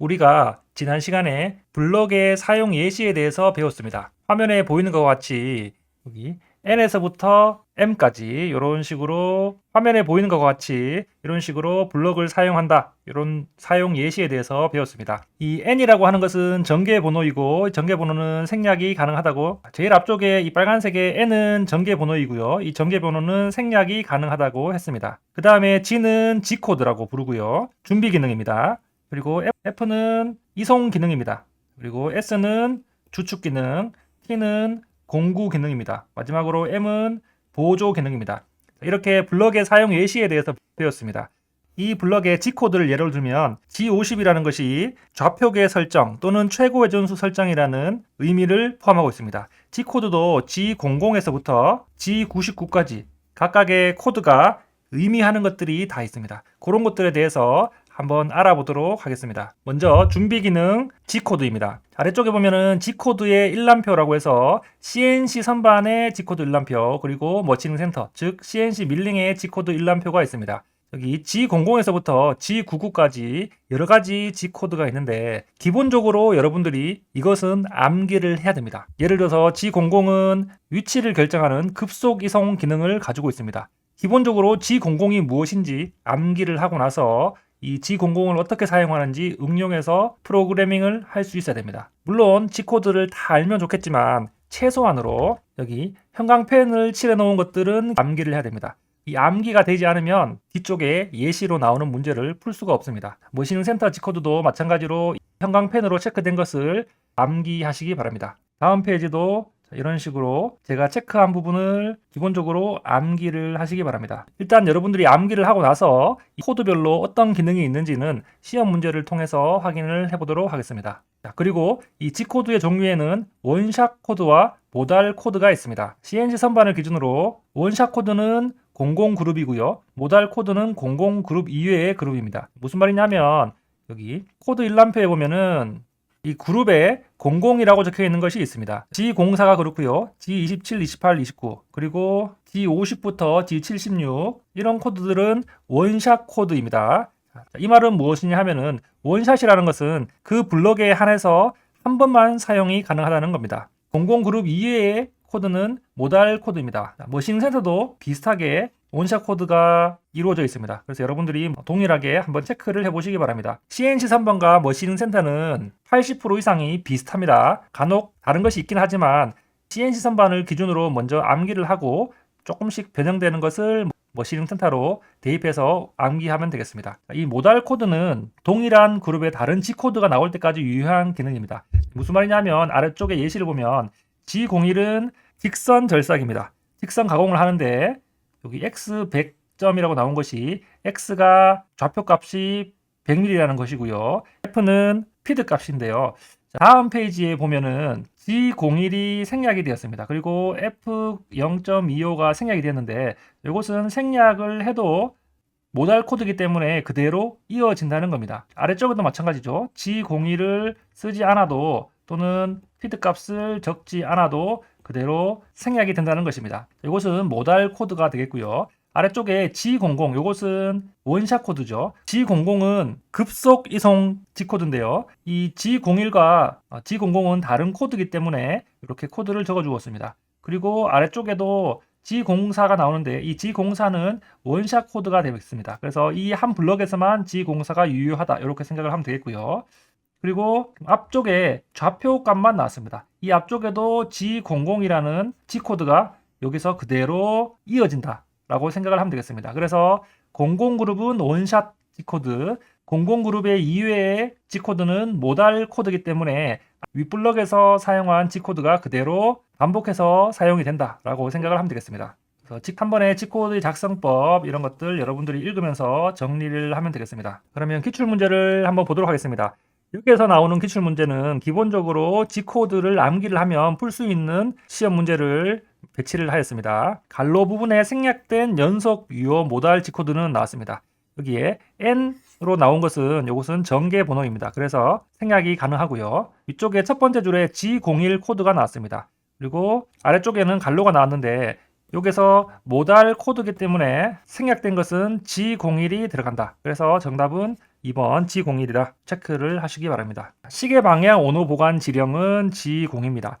우리가 지난 시간에 블럭의 사용 예시에 대해서 배웠습니다. 화면에 보이는 것과 같이 여기 n에서부터 m까지 이런 식으로 화면에 보이는 것과 같이 이런 식으로 블럭을 사용한다. 이런 사용 예시에 대해서 배웠습니다. 이 n이라고 하는 것은 전개 번호이고 전개 번호는 생략이 가능하다고 제일 앞쪽에 이 빨간색의 n은 전개 번호이고요. 이 전개 번호는 생략이 가능하다고 했습니다. 그 다음에 g는 g 코드라고 부르고요. 준비 기능입니다. 그리고 F는 이송 기능입니다. 그리고 S는 주축 기능, T는 공구 기능입니다. 마지막으로 M은 보조 기능입니다. 이렇게 블럭의 사용 예시에 대해서 배웠습니다. 이 블럭의 G코드를 예를 들면 G50이라는 것이 좌표계 설정 또는 최고 회전수 설정이라는 의미를 포함하고 있습니다. G코드도 G00에서부터 G99까지 각각의 코드가 의미하는 것들이 다 있습니다. 그런 것들에 대해서 한번 알아보도록 하겠습니다. 먼저 준비 기능 G코드입니다. 아래쪽에 보면은 G코드의 일람표라고 해서 CNC 선반의 G코드 일람표 그리고 머치닝 센터 즉 CNC 밀링의 G코드 일람표가 있습니다. 여기 G00에서부터 G99까지 여러 가지 G코드가 있는데 기본적으로 여러분들이 이것은 암기를 해야 됩니다. 예를 들어서 G00은 위치를 결정하는 급속 이송 기능을 가지고 있습니다. 기본적으로 G00이 무엇인지 암기를 하고 나서 이 G00을 어떻게 사용하는지 응용해서 프로그래밍을 할 수 있어야 됩니다. 물론 G코드를 다 알면 좋겠지만 최소한으로 여기 형광펜을 칠해 놓은 것들은 암기를 해야 됩니다. 이 암기가 되지 않으면 뒤쪽에 예시로 나오는 문제를 풀 수가 없습니다. 머신 센터 G코드도 마찬가지로 형광펜으로 체크된 것을 암기하시기 바랍니다. 다음 페이지도 이런 식으로 제가 체크한 부분을 기본적으로 암기를 하시기 바랍니다. 일단 여러분들이 암기를 하고 나서 이 코드별로 어떤 기능이 있는지는 시험 문제를 통해서 확인을 해보도록 하겠습니다. 자, 그리고 이 G코드의 종류에는 원샷 코드와 모달 코드가 있습니다. CNC 선반을 기준으로 원샷 코드는 00 그룹이고요. 모달 코드는 00 그룹 이외의 그룹입니다. 무슨 말이냐면 여기 코드 일람표에 보면은 이 그룹에 00이라고 적혀 있는 것이 있습니다. G04가 그렇고요. G27, 28, 29 그리고 G50부터 G76 이런 코드들은 원샷 코드입니다. 이 말은 무엇이냐 하면은 원샷이라는 것은 그 블럭에 한해서 한 번만 사용이 가능하다는 겁니다. 00 그룹 이외의 코드는 모달 코드입니다. 머신 센터도 비슷하게 원샷 코드가 이루어져 있습니다. 그래서 여러분들이 동일하게 한번 체크를 해보시기 바랍니다. CNC 3번과 머신 센터는 80% 이상이 비슷합니다. 간혹 다른 것이 있긴 하지만 CNC 선반을 기준으로 먼저 암기를 하고 조금씩 변형되는 것을 머신 센터로 대입해서 암기하면 되겠습니다. 이 모달 코드는 동일한 그룹의 다른 G 코드가 나올 때까지 유효한 기능입니다. 무슨 말이냐면 아래쪽에 예시를 보면 G01은 직선 절삭입니다. 직선 가공을 하는데 여기 x 100점이라고 나온 것이 x가 좌표 값이 100mm라는 것이고요. f는 피드 값인데요. 다음 페이지에 보면은 G01이 생략이 되었습니다. 그리고 F0.25가 생략이 되었는데 이것은 생략을 해도 모달 코드이기 때문에 그대로 이어진다는 겁니다. 아래쪽에도 마찬가지죠. G01을 쓰지 않아도 또는 피드 값을 적지 않아도 그대로 생략이 된다는 것입니다. 이것은 모달 코드가 되겠고요. 아래쪽에 G00 이것은 원샷 코드죠. G00은 급속 이송 G 코드인데요. 이 G01과 G00은 다른 코드이기 때문에 이렇게 코드를 적어 주었습니다. 그리고 아래쪽에도 G04가 나오는데 이 G04는 원샷 코드가 되어 있습니다. 그래서 이 한 블럭에서만 G04가 유효하다 이렇게 생각을 하면 되겠고요. 그리고 앞쪽에 좌표 값만 나왔습니다. 이 앞쪽에도 G00이라는 G코드가 여기서 그대로 이어진다 라고 생각을 하면 되겠습니다. 그래서 00그룹은 원샷 G코드, 00그룹의 이외의 G코드는 모달 코드이기 때문에 윗블럭에서 사용한 G코드가 그대로 반복해서 사용이 된다 라고 생각을 하면 되겠습니다. 한 번에 G코드의 작성법 이런 것들 여러분들이 읽으면서 정리를 하면 되겠습니다. 그러면 기출 문제를 한번 보도록 하겠습니다. 여기에서 나오는 기출 문제는 기본적으로 G코드를 암기를 하면 풀 수 있는 시험 문제를 배치를 하였습니다. 갈로 부분에 생략된 연속 유효 모달 G코드는 나왔습니다. 여기에 N으로 나온 것은 이것은 전개 번호입니다. 그래서 생략이 가능하고요. 이쪽에 첫 번째 줄에 G01 코드가 나왔습니다. 그리고 아래쪽에는 갈로가 나왔는데 여기서 모달 코드이기 때문에 생략된 것은 G01이 들어간다. 그래서 정답은 2번 G01이다 체크를 하시기 바랍니다. 시계 방향 온호 보관 지령은 G02입니다.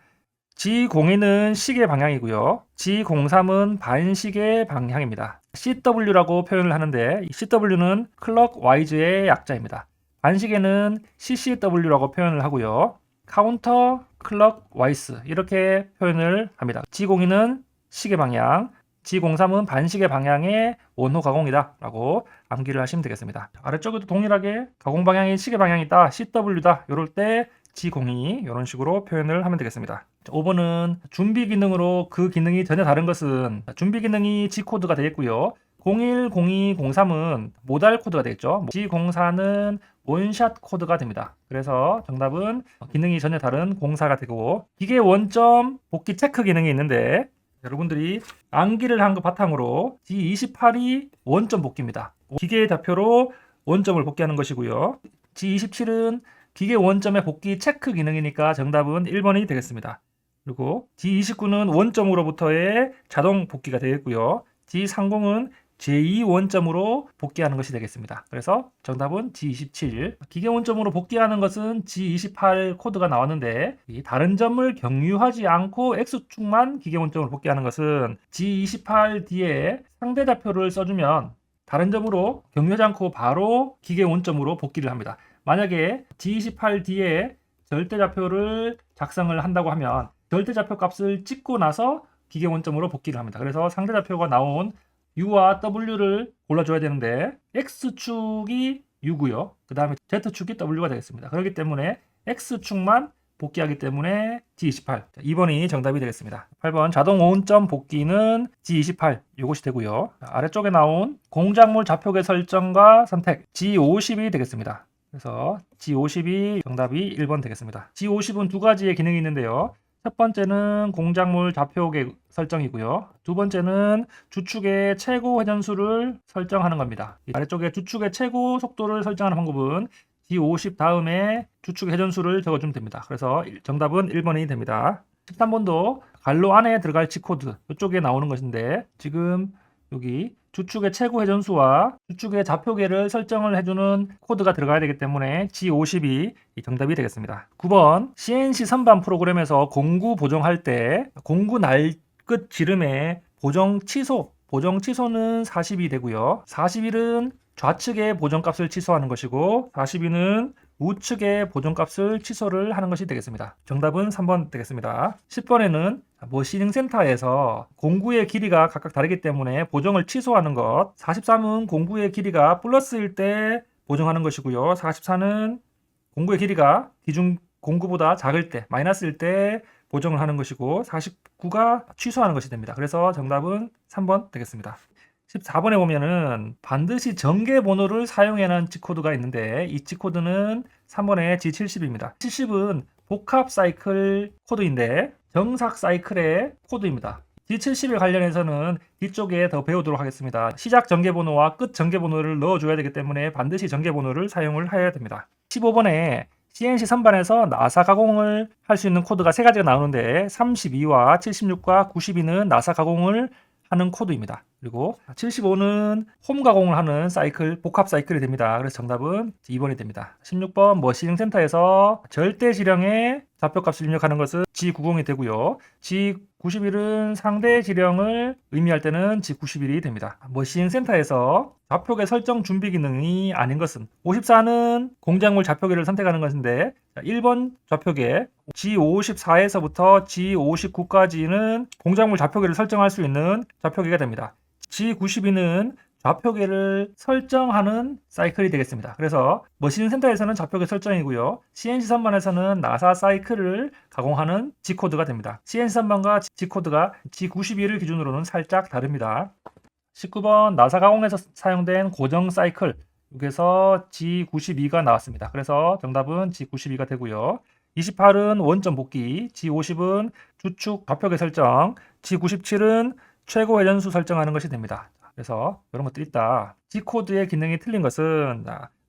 G02는 시계 방향이고요. G03은 반시계 방향입니다. CW라고 표현을 하는데 이 CW는 클럭 와이즈의 약자입니다. 반시계는 CCW라고 표현을 하고요. 카운터 클럭 와이스 이렇게 표현을 합니다. G02는 시계 방향, G03은 반시계 방향의 원호 가공이다 라고 암기를 하시면 되겠습니다. 아래쪽에도 동일하게 가공 방향이 시계 방향이다, CW다 이럴 때 G02 이런 식으로 표현을 하면 되겠습니다. 5번은 준비 기능으로 그 기능이 전혀 다른 것은 준비 기능이 G코드가 되겠고요. 01, 02, 03은 모달 코드가 되겠죠. G04는 원샷 코드가 됩니다. 그래서 정답은 기능이 전혀 다른 04가 되고 기계 원점 복귀 체크 기능이 있는데 여러분들이 암기를 한 것 바탕으로 G28이 원점 복귀입니다. 기계의 좌표로 원점을 복귀하는 것이고요. G27은 기계 원점의 복귀 체크 기능이니까 정답은 1번이 되겠습니다. 그리고 G29는 원점으로부터의 자동 복귀가 되겠고요. G30은 제2 원점으로 복귀하는 것이 되겠습니다. 그래서 정답은 G27. 기계 원점으로 복귀하는 것은 G28 코드가 나왔는데 이 다른 점을 경유하지 않고 X축만 기계 원점으로 복귀하는 것은 G28 뒤에 상대 좌표를 써주면 다른 점으로 경유하지 않고 바로 기계 원점으로 복귀를 합니다. 만약에 G28 뒤에 절대 좌표를 작성을 한다고 하면 절대 좌표 값을 찍고 나서 기계 원점으로 복귀를 합니다. 그래서 상대 좌표가 나온 U와 W를 골라줘야 되는데 X축이 U고요. 그 다음에 Z축이 W가 되겠습니다. 그렇기 때문에 X축만 복귀하기 때문에 G28. 2번이 정답이 되겠습니다. 8번 자동 오운점 복귀는 G28 이것이 되고요. 아래쪽에 나온 공작물 좌표계 설정과 선택 G50이 되겠습니다. 그래서 G50이 정답이 1번 되겠습니다. G50은 두 가지의 기능이 있는데요. 첫 번째는 공작물 좌표계 설정이고요. 두 번째는 주축의 최고 회전수를 설정하는 겁니다. 아래쪽에 주축의 최고 속도를 설정하는 방법은 D50 다음에 주축 회전수를 적어주면 됩니다. 그래서 정답은 1번이 됩니다. 13번도 갈로 안에 들어갈 G코드 이쪽에 나오는 것인데 지금 여기 주축의 최고 회전수와 주축의 좌표계를 설정을 해주는 코드가 들어가야 되기 때문에 G52 이 정답이 되겠습니다. 9번 CNC 선반 프로그램에서 공구 보정할 때 공구 날 끝 지름의 보정 취소 보정 취소는 40이 되고요. 41은 좌측의 보정값을 취소하는 것이고 42는 우측의 보정값을 취소를 하는 것이 되겠습니다. 정답은 3번 되겠습니다. 10번에는 머시닝 센터에서 공구의 길이가 각각 다르기 때문에 보정을 취소하는 것 43은 공구의 길이가 플러스일 때 보정하는 것이고요. 44는 공구의 길이가 기준 공구보다 작을 때 마이너스일 때 보정을 하는 것이고 49가 취소하는 것이 됩니다. 그래서 정답은 3번 되겠습니다. 14번에 보면은 반드시 전개 번호를 사용하는 G코드가 있는데 이 G코드는 3번의 G70입니다. 70은 복합 사이클 코드인데 정삭 사이클의 코드입니다. G70에 관련해서는 뒤쪽에 더 배우도록 하겠습니다. 시작 전개 번호와 끝 전개 번호를 넣어줘야 되기 때문에 반드시 전개 번호를 사용을 해야 됩니다. 15번에 CNC 선반에서 나사 가공을 할 수 있는 코드가 세 가지가 나오는데 32와 76과 92는 나사 가공을 하는 코드입니다. 그리고 75는 홈 가공을 하는 사이클, 복합 사이클이 됩니다. 그래서 정답은 2번이 됩니다. 16번 머시닝 센터에서 절대 지령의 좌표값을 입력하는 것은 G90이 되고요. G91은 상대 지령을 의미할 때는 G91이 됩니다. 머시닝 센터에서 좌표계 설정 준비 기능이 아닌 것은 54는 공작물 좌표계를 선택하는 것인데 1번 좌표계 G54에서부터 G59까지는 공작물 좌표계를 설정할 수 있는 좌표계가 됩니다. G92는 좌표계를 설정하는 사이클이 되겠습니다. 그래서 머신 센터에서는 좌표계 설정이고요. CNC 선반에서는 나사 사이클을 가공하는 G코드가 됩니다. CNC 선반과 G코드가 G92를 기준으로는 살짝 다릅니다. 19번 나사 가공에서 사용된 고정 사이클 여기서 G92가 나왔습니다. 그래서 정답은 G92가 되고요. 28은 원점 복귀, G50은 주축 좌표계 설정, G97은 최고 회전수 설정하는 것이 됩니다. 그래서 이런 것들이 있다. G코드의 기능이 틀린 것은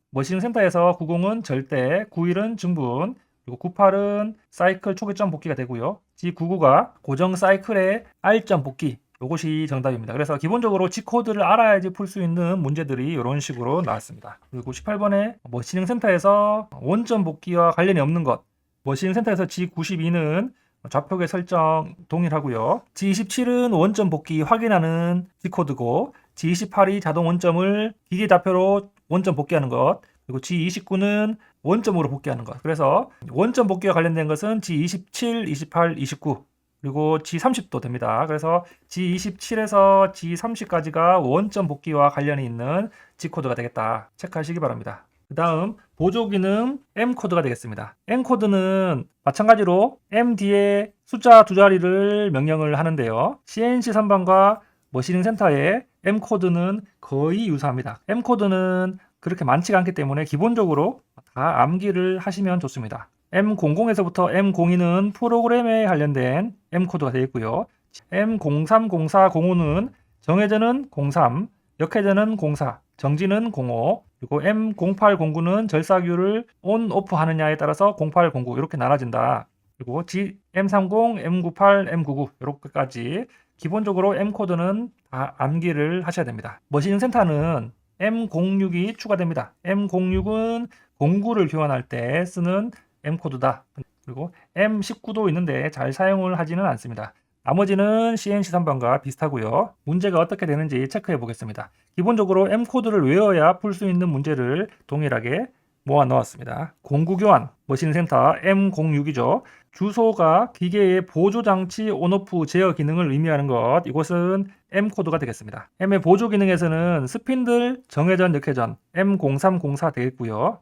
머신 센터에서 90은 절대, 91은 중분, 그리고 98은 사이클 초기점 복귀가 되고요. G99가 고정 사이클의 R점 복귀, 이것이 정답입니다. 그래서 기본적으로 G 코드를 알아야지 풀 수 있는 문제들이 이런 식으로 나왔습니다. 그리고 18번에 머신링 센터에서 원점 복귀와 관련이 없는 것. 머신링 센터에서 G92는 좌표계 설정 동일하고요. G27은 원점 복귀 확인하는 G 코드고 G28이 자동 원점을 기계 좌표로 원점 복귀하는 것. 그리고 G29는 원점으로 복귀하는 것. 그래서 원점 복귀와 관련된 것은 G27, 28, 29 그리고 G30도 됩니다. 그래서 G27에서 G30까지가 원점 복귀와 관련이 있는 G 코드가 되겠다. 체크하시기 바랍니다. 그 다음 보조 기능 M 코드가 되겠습니다. M 코드는 마찬가지로 M 뒤에 숫자 두 자리를 명령을 하는데요. CNC 선반과 머신링 센터의 M 코드는 거의 유사합니다. M 코드는 그렇게 많지가 않기 때문에 기본적으로 다 암기를 하시면 좋습니다. M00에서부터 M02는 프로그램에 관련된 M 코드가 되어 있고요. M03, 04, 05는 정해전은 03, 역회전은 04, 정지는 05, 그리고 M08, 09는 절삭유를 온, 오프 하느냐에 따라서 08, 09 이렇게 나눠진다. 그리고 G, M30, M98, M99 이렇게까지 기본적으로 M 코드는 다 암기를 하셔야 됩니다. 머신 센터는 M06이 추가됩니다. M06은 09를 교환할 때 쓰는 M 코드다. 그리고 M19도 있는데 잘 사용을 하지는 않습니다. 나머지는 CNC 선반과 비슷하고요. 문제가 어떻게 되는지 체크해 보겠습니다. 기본적으로 M 코드를 외워야 풀 수 있는 문제를 동일하게 모아 넣었습니다. 공구 교환 머신 센터 M06이죠. 주소가 기계의 보조 장치 온오프 제어 기능을 의미하는 것. 이곳은 M 코드가 되겠습니다. M의 보조 기능에서는 스핀들 정회전 역회전 M0304 되겠고요.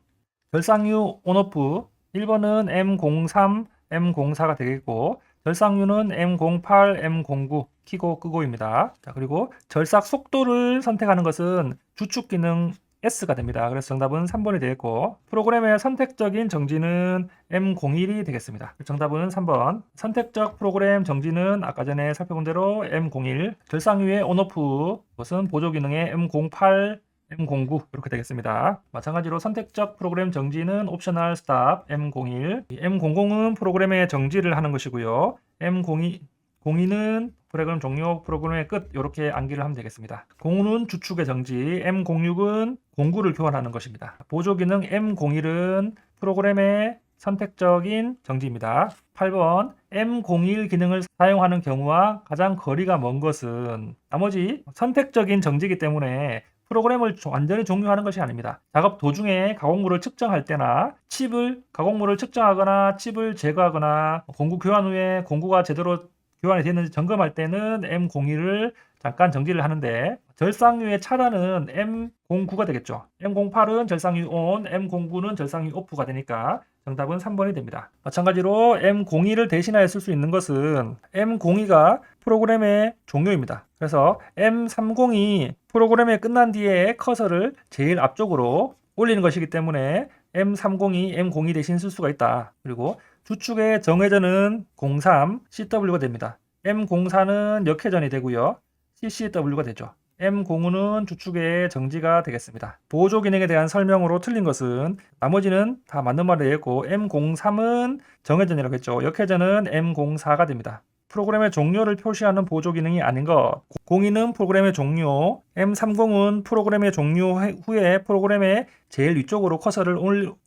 결상유 온오프 1번은 M03, M04가 되겠고 절삭유는 M08, M09 키고 끄고입니다. 자, 그리고 절삭 속도를 선택하는 것은 주축 기능 S가 됩니다. 그래서 정답은 3번이 되겠고 프로그램의 선택적인 정지는 M01이 되겠습니다. 정답은 3번. 선택적 프로그램 정지는 아까 전에 살펴본 대로 M01. 절상유의 온오프 것은 보조 기능의 M08, M09 이렇게 되겠습니다. 마찬가지로 선택적 프로그램 정지는 옵셔널 스탑 M01, M00은 프로그램의 정지를 하는 것이고요. M02 02는 프로그램 종료, 프로그램의 끝 이렇게 암기를 하면 되겠습니다. 05는 주축의 정지, M06은 공구를 교환하는 것입니다. 보조 기능 M01은 프로그램의 선택적인 정지입니다. 8번 M01 기능을 사용하는 경우와 가장 거리가 먼 것은 나머지 선택적인 정지이기 때문에 프로그램을 완전히 종료하는 것이 아닙니다. 작업 도중에 가공물을 측정할 때나 칩을 가공물을 측정하거나 칩을 제거하거나 공구 교환 후에 공구가 제대로 교환이 됐는지 점검할 때는 M01을 잠깐 정지를 하는데 절상유의 차단은 M09가 되겠죠. M08은 절상유 ON, M09는 절상유 OFF가 되니까 정답은 3번이 됩니다. 마찬가지로 M02를 대신하여 쓸 수 있는 것은 M02가 프로그램의 종료입니다. 그래서 M30이 프로그램이 끝난 뒤에 커서를 제일 앞쪽으로 올리는 것이기 때문에 M30이 M02 대신 쓸 수가 있다. 그리고 주축의 정회전은 03 CW가 됩니다. M04는 역회전이 되고요. CCW가 되죠. M05는 주축의 정지가 되겠습니다. 보조 기능에 대한 설명으로 틀린 것은 나머지는 다 맞는 말이 되겠고 M03은 정회전이라고 했죠. 역회전은 M04가 됩니다. 프로그램의 종료를 표시하는 보조 기능이 아닌 것. 02는 프로그램의 종료, M30은 프로그램의 종료 후에 프로그램의 제일 위쪽으로 커서를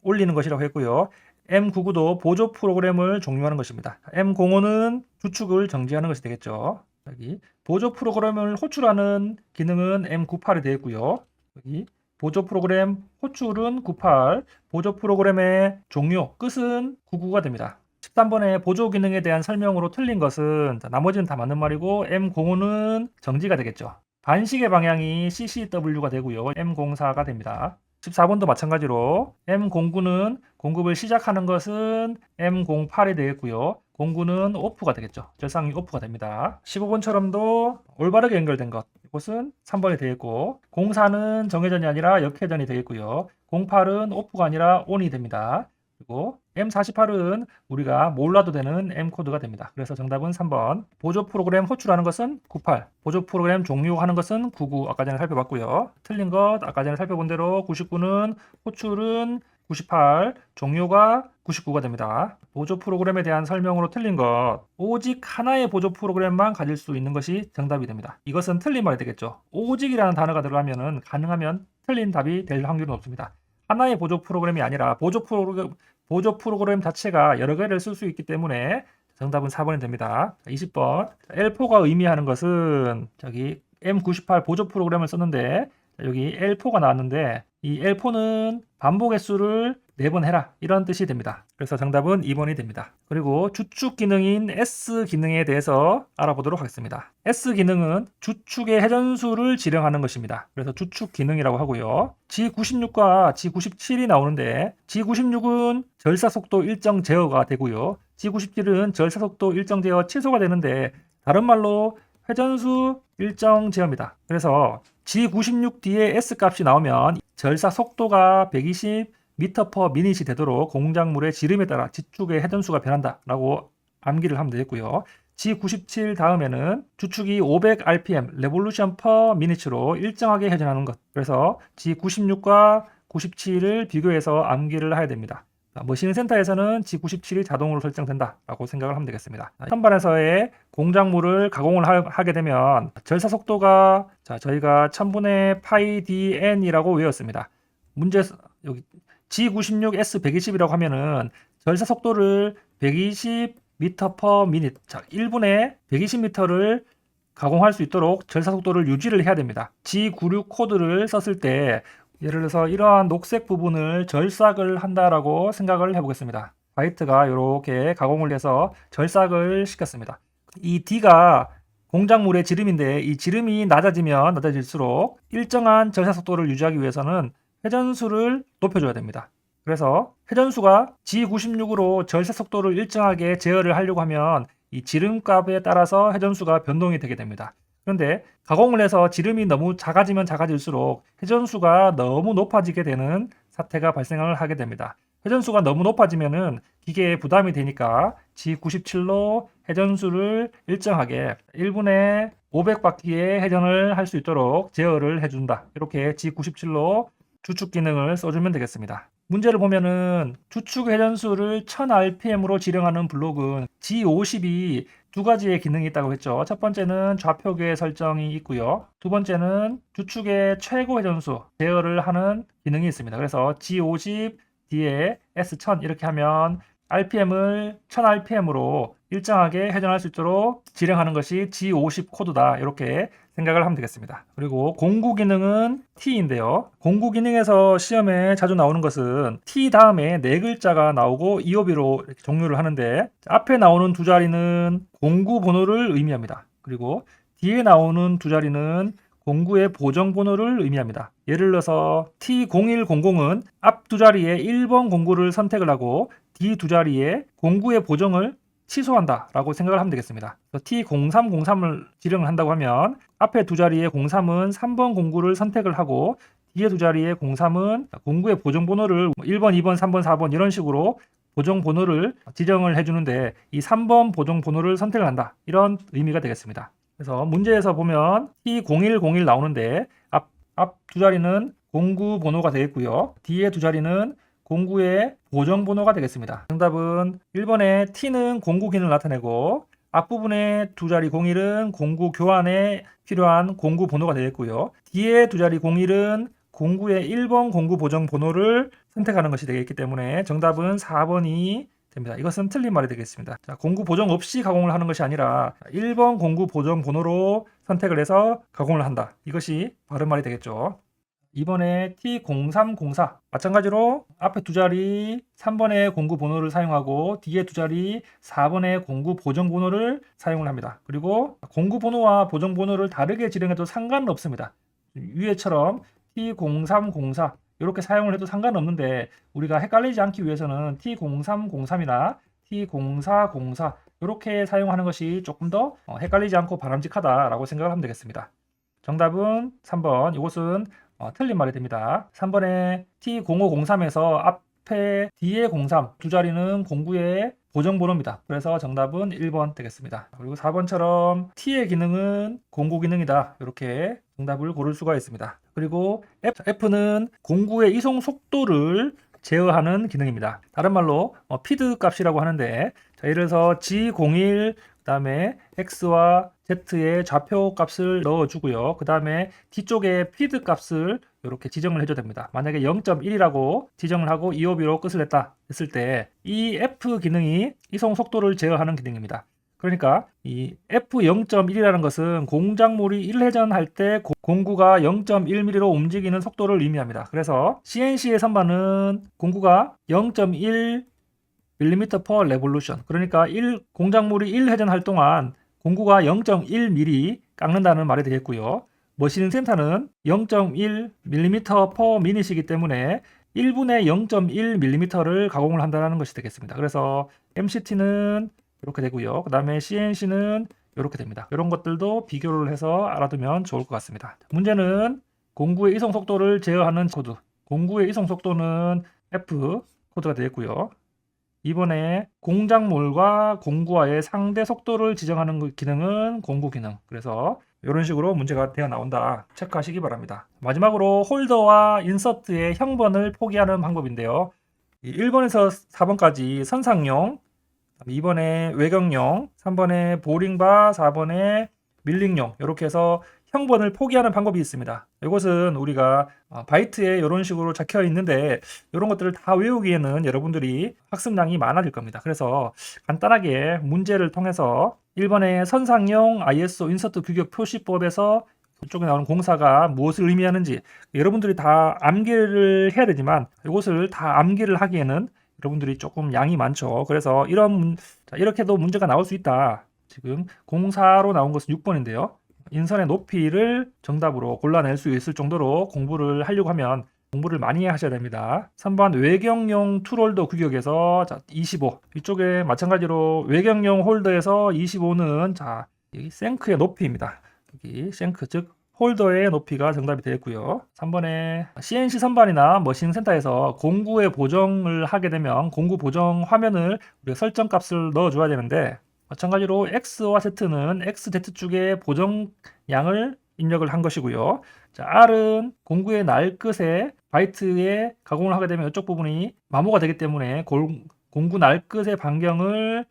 올리는 것이라고 했고요. M99도 보조 프로그램을 종료하는 것입니다. M05는 주축을 정지하는 것이 되겠죠. 여기 보조 프로그램을 호출하는 기능은 M98이 되겠고요. 여기 보조 프로그램 호출은 98, 보조 프로그램의 종료, 끝은 99가 됩니다. 13번의 보조 기능에 대한 설명으로 틀린 것은 자, 나머지는 다 맞는 말이고 M05는 정지가 되겠죠. 반시계 방향이 CCW가 되고요. M04가 됩니다. 14번도 마찬가지로 M09는 공급을 시작하는 것은 M08이 되겠고요. 09는 오프가 되겠죠. 절상이 오프가 됩니다. 15번처럼도 올바르게 연결된 것. 이것은 3번이 되겠고 04는 정회전이 아니라 역회전이 되겠고요. 08은 오프가 아니라 온이 됩니다. 그리고 M48은 우리가 몰라도 되는 M 코드가 됩니다. 그래서 정답은 3번. 보조 프로그램 호출하는 것은 98. 보조 프로그램 종료하는 것은 99. 아까 전에 살펴봤고요. 틀린 것 아까 전에 살펴본 대로 99는 호출은 98, 종료가 99가 됩니다. 보조 프로그램에 대한 설명으로 틀린 것, 오직 하나의 보조 프로그램만 가질 수 있는 것이 정답이 됩니다. 이것은 틀린 말이 되겠죠. 오직이라는 단어가 들어가면은 가능하면 틀린 답이 될 확률은 높습니다. 하나의 보조 프로그램이 아니라 보조 프로그램, 보조 프로그램 자체가 여러 개를 쓸 수 있기 때문에 정답은 4번이 됩니다. 20번. L4가 의미하는 것은 저기 M98 보조 프로그램을 썼는데 여기 L4가 나왔는데 이 L4는 반복 횟수를 4번 해라 이런 뜻이 됩니다. 그래서 정답은 2번이 됩니다. 그리고 주축 기능인 S 기능에 대해서 알아보도록 하겠습니다. S 기능은 주축의 회전수를 지령하는 것입니다. 그래서 주축 기능이라고 하고요. G96과 G97이 나오는데 G96은 절사 속도 일정 제어가 되고요. G97은 절사 속도 일정 제어 취소가 되는데 다른 말로 회전수 일정 제어입니다. 그래서 G96 뒤에 S 값이 나오면 절사 속도가 120 미터 퍼 미닛이 되도록 공작물의 지름에 따라 지축의 회전수가 변한다라고 암기를 하면 되겠고요. G97 다음에는 주축이 500 rpm 레볼루션 퍼 미니츠로 일정하게 회전하는 것. 그래서 G96과 97을 비교해서 암기를 해야 됩니다. 자, 머신 센터에서는 G97이 자동으로 설정된다라고 생각을 하면 되겠습니다. 현반에서의 공작물을 가공을 하, 게 되면 절사 속도가 자 저희가 1000분의 파이 dn이라고 외웠습니다. 문제 여기 G96S 120이라고 하면은 절사 속도를 120 미터 퍼 미닛 자 1분에 120m를 가공할 수 있도록 절사 속도를 유지를 해야 됩니다. G96 코드를 썼을 때 예를 들어서 이러한 녹색 부분을 절삭을 한다라고 생각을 해보겠습니다. 바이트가 이렇게 가공을 해서 절삭을 시켰습니다. 이 D가 공작물의 지름인데 이 지름이 낮아지면 낮아질수록 일정한 절삭 속도를 유지하기 위해서는 회전수를 높여줘야 됩니다. 그래서 회전수가 G96으로 절삭 속도를 일정하게 제어를 하려고 하면 이 지름값에 따라서 회전수가 변동이 되게 됩니다. 그런데 가공을 해서 지름이 너무 작아지면 작아질수록 회전수가 너무 높아지게 되는 사태가 발생을 하게 됩니다. 회전수가 너무 높아지면은 기계에 부담이 되니까 G97로 회전수를 일정하게 1분에 500바퀴의 회전을 할 수 있도록 제어를 해준다. 이렇게 G97로 주축 기능을 써주면 되겠습니다. 문제를 보면은 주축 회전수를 1000rpm으로 지령하는 블록은 G50이 두 가지의 기능이 있다고 했죠. 첫 번째는 좌표계 설정이 있고요. 두 번째는 주축의 최고 회전수 제어를 하는 기능이 있습니다. 그래서 G50 뒤에 S1000 이렇게 하면 RPM을 1000rpm으로 일정하게 회전할 수 있도록 지령하는 것이 G50 코드다. 이렇게 생각을 하면 되겠습니다. 그리고 공구 기능은 T인데요. 공구 기능에서 시험에 자주 나오는 것은 T 다음에 네 글자가 나오고 이오비로 종료를 하는데 앞에 나오는 두 자리는 공구 번호를 의미합니다. 그리고 뒤에 나오는 두 자리는 공구의 보정 번호를 의미합니다. 예를 들어서 T0100은 앞 두 자리에 1번 공구를 선택을 하고 뒤두 자리에 공구의 보정을 취소한다 라고 생각을 하면 되겠습니다. T0303을 지령을 한다고 하면 앞에 두 자리의 03은 3번 공구를 선택을 하고 뒤에 두 자리의 03은 공구의 보정 번호를 1번, 2번, 3번, 4번 이런 식으로 보정 번호를 지정을 해주는데 이 3번 보정 번호를 선택을 한다. 이런 의미가 되겠습니다. 그래서 문제에서 보면 T0101 나오는데 앞, 앞 두 자리는 공구 번호가 되겠고요. 뒤에 두 자리는 공구의 보정 번호가 되겠습니다. 정답은 1번의 T는 공구 기능을 나타내고 앞부분의 두 자리 01은 공구 교환에 필요한 공구 번호가 되겠고요. 뒤에 두 자리 01은 공구의 1번 공구 보정 번호를 선택하는 것이 되겠기 때문에 정답은 4번이 됩니다. 이것은 틀린 말이 되겠습니다. 자, 공구 보정 없이 가공을 하는 것이 아니라 1번 공구 보정 번호로 선택을 해서 가공을 한다. 이것이 바른 말이 되겠죠. 이번에 T0304 마찬가지로 앞에 두 자리 3번의 공구 번호를 사용하고 뒤에 두 자리 4번의 공구 보정 번호를 사용을 합니다. 그리고 공구 번호와 보정 번호를 다르게 지령해도 상관은 없습니다. 위에처럼 T0304 이렇게 사용을 해도 상관없는데 우리가 헷갈리지 않기 위해서는 T0303이나 T0404 이렇게 사용하는 것이 조금 더 어, 헷갈리지 않고 바람직하다라고 생각을 하면 되겠습니다. 정답은 3번. 이것은 어, 틀린 말이 됩니다. 3번에 T0503에서 앞에 뒤에 03 두 자리는 공구의 보정번호입니다. 그래서 정답은 1번 되겠습니다. 그리고 4번처럼 T의 기능은 공구 기능이다. 이렇게 정답을 고를 수가 있습니다. 그리고 F, F는 공구의 이송 속도를 제어하는 기능입니다. 다른 말로 어, 피드 값이라고 하는데 자, 예를 들어서 G01 그 다음에 X와 Z의 좌표 값을 넣어주고요. 그 다음에 뒤쪽에 피드 값을 이렇게 지정을 해줘야 됩니다. 만약에 0.1이라고 지정을 하고 EOB로 끝을 냈다 했을 때 이 F 기능이 이송 속도를 제어하는 기능입니다. 그러니까 이 F0.1이라는 것은 공작물이 1회전 할 때 고- 공구가 0.1mm로 움직이는 속도를 의미합니다. 그래서 CNC의 선반은 공구가 0.1 mm per revolution. 그러니까 1 공작물이 1회전 할 동안 공구가 0.1mm 깎는다는 말이 되겠고요. 머신 센터는 0.1 mm per minute이기 때문에 1분에 0.1mm를 가공을 한다는 것이 되겠습니다. 그래서 MCT는 이렇게 되고요. 그 다음에 CNC는 이렇게 됩니다. 이런 것들도 비교를 해서 알아두면 좋을 것 같습니다. 문제는 공구의 이송 속도를 제어하는 코드. 공구의 이송 속도는 F 코드가 되겠고요. 이번에 공작물과 공구와의 상대 속도를 지정하는 그 기능은 공구 기능. 그래서 이런 식으로 문제가 되어 나온다. 체크하시기 바랍니다. 마지막으로 홀더와 인서트의 형번을 포기하는 방법인데요. 1번에서 4번까지 선상용, 2번에 외경용, 3번에 보링바, 4번에 밀링용 이렇게 해서 형번을 포기하는 방법이 있습니다. 이것은 우리가 어, 바이트에 이런 식으로 적혀 있는데 이런 것들을 다 외우기에는 여러분들이 학습량이 많아질 겁니다. 그래서 간단하게 문제를 통해서 1번의 선상용 ISO 인서트 규격 표시법에서 이쪽에 나오는 공사가 무엇을 의미하는지 여러분들이 다 암기를 해야 되지만 이것을 다 암기를 하기에는 여러분들이 조금 양이 많죠. 그래서 이런 문- 자, 이렇게도 문제가 나올 수 있다. 지금 공사로 나온 것은 6번인데요. 인선의 높이를 정답으로 골라낼 수 있을 정도로 공부를 하려고 하면 공부를 많이 하셔야 됩니다. 3번 외경용 툴홀더 규격에서 자, 25 이쪽에 마찬가지로 외경용 홀더에서 25는 자, 이 생크의 높이입니다. 여기 생크 즉 홀더의 높이가 정답이 되겠고요. 3번에 CNC 선반이나 머신 센터에서 공구의 보정을 하게 되면 공구 보정 화면을 우리가 설정 값을 넣어 줘야 되는데 마찬가지로 X와 Z는 XZ 쪽에 보정량을 입력을 한 것이고요. 자, R은 공구의 날 끝에 바이트에 가공을 하게 되면 이쪽 부분이 마모가 되기 때문에 골- 공구 날 끝의 반경을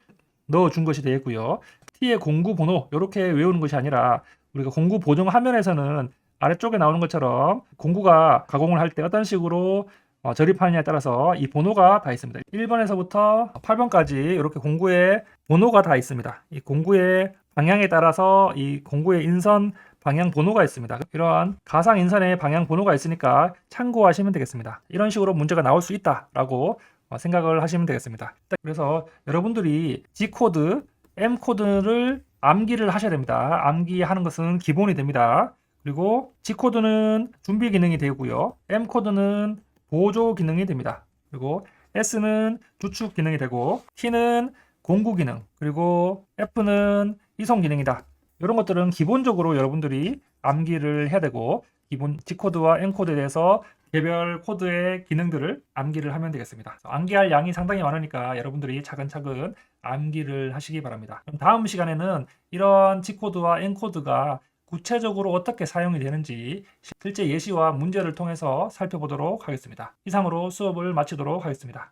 넣어 준 것이 되겠고요. T의 공구 번호 이렇게 외우는 것이 아니라 우리가 공구 보정 화면에서는 아래쪽에 나오는 것처럼 공구가 가공을 할 때 어떤 식으로 어, 조립하느냐에 따라서 이 번호가 다 있습니다. 1번에서부터 8번까지 이렇게 공구에 번호가 다 있습니다. 이 공구의 방향에 따라서 이 공구의 인선 방향 번호가 있습니다. 이러한 가상 인선의 방향 번호가 있으니까 참고하시면 되겠습니다. 이런 식으로 문제가 나올 수 있다라고 어, 생각을 하시면 되겠습니다. 그래서 여러분들이 G 코드, M 코드를 암기를 하셔야 됩니다. 암기하는 것은 기본이 됩니다. 그리고 G 코드는 준비 기능이 되고요. M 코드는 보조 기능이 됩니다. 그리고 S는 주축 기능이 되고 T는 공구 기능, 그리고 F는 이송 기능이다. 이런 것들은 기본적으로 여러분들이 암기를 해야 되고 기본 G 코드와 M 코드에 대해서 개별 코드의 기능들을 암기를 하면 되겠습니다. 암기할 양이 상당히 많으니까 여러분들이 차근차근 암기를 하시기 바랍니다. 다음 시간에는 이런 G 코드와 N 코드가 구체적으로 어떻게 사용이 되는지 실제 예시와 문제를 통해서 살펴보도록 하겠습니다. 이상으로 수업을 마치도록 하겠습니다.